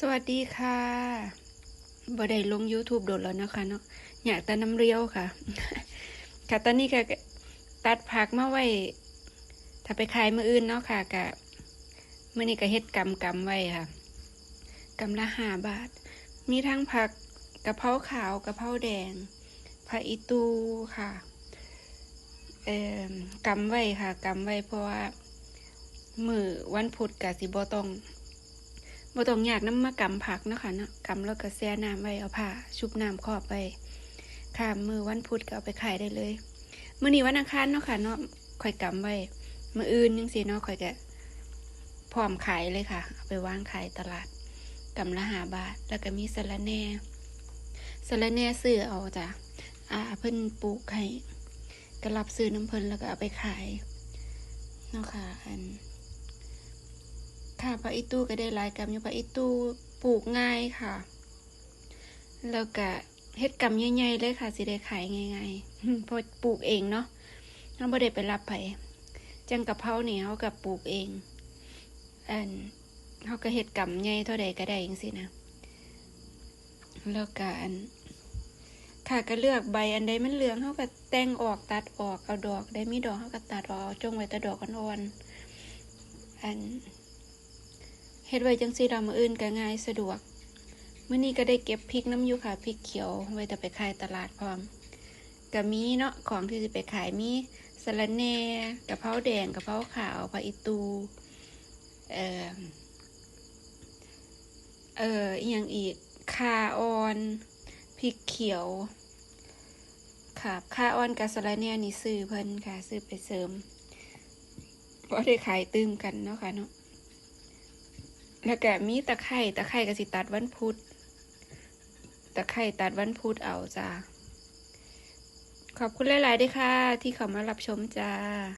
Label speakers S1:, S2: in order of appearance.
S1: สวัสดีค่ะบ่ได้ลง YouTube โดดแล้วนะคะเนาะอยากต่น้ำเรียวค่ะ ค่ะตอนนี้ก็ตัดผักมาไว้ ถ้าไปขายมืออื่นเนาะค่ะกะมื่อนี้ก็เฮ็ดกำกำไว้ค่ะกำละห้าบาท มีทั้งผักกะเพราขาวกะเพราแดงผักอีตูค่ะเอ่อกำไว้ค่ะกำไว้เพราะว่ามือวันพุธกะสิบ่ต้อง บ่ต้องอยากน้ำมากำผักเนาะค่ะเนาะกำแล้วก็แช่น้ำไว้เอาผ้าชุบน้ำครอบไปค่ะมือวันพุธก็เอาไปขายได้เลยมื้อนี้วันอังคารเนาะค่ะเนาะค่อยกำไว้มื้ออื่นจังซี่เนาะค่อยก็พร้อมขายเลยค่ะเอาไปวางขายตลาดกำละหาบาท แล้วก็มีสะระแน่สะระแน่ซื้อเอาจ้ะอ่าเพิ่นปลูกให้ก็รับซื้อน้ำเพิ่นแล้วก็เอาไปขายเนาะค่ะอัน ค่ะอิตูก็ได้หลายกรรมอยู่พระอิตูปลูกง่ายค่ะ แล้วก็เฮ็ดกรรมใหญ่ๆเลยค่ะสิได้ขายง่ายๆพราะปลูกเองเนาะเราบ่ได้ไปรับไผจังกะเพราเนี่ยเขาก็ปลูกเองอันเขาก็เฮ็ดกรรมใหญ่เท่าใดก็ได้จังซี่นะแล้วก็อันค่ะก็เลือกใบอันใดมันเหลืองเขาก็แต่งออกตัดออกเอาดอกได้มีดอกเขาก็ตัดออกจงไว้แต่ดอกอ่อนๆอัน ฮ็ดไว้จังสีดำมืออื่นก็ง่ายสะดวกมื้อนี้ก็ได้เก็บพริกน้ำอยู่ค่ะพริกเขียวไว้แต่ไปขายตลาดพร้อมก็มีเนาะของที่จะไปขายมีสะระแหน่กะเพราแดงกะเพราขาวผักอีตูเอ่อเอ่ออีหยังอีกคาออนพริกเขียวค่ะคาออนกับสะระแหน่นี่ซื้อเพิ่นค่ะซื้อไปเสริมเพราะได้ขายตื้มกันเนาะค่ะเนาะ แล้วก็มีตะไคร่ตะไคร่ก็สิตัดวันพุธตะไคร่ตัดวันพุธเอาจ้าขอบคุณหลาย ๆ ด้วยค่ะ ที่เข้ามารับชมจ้า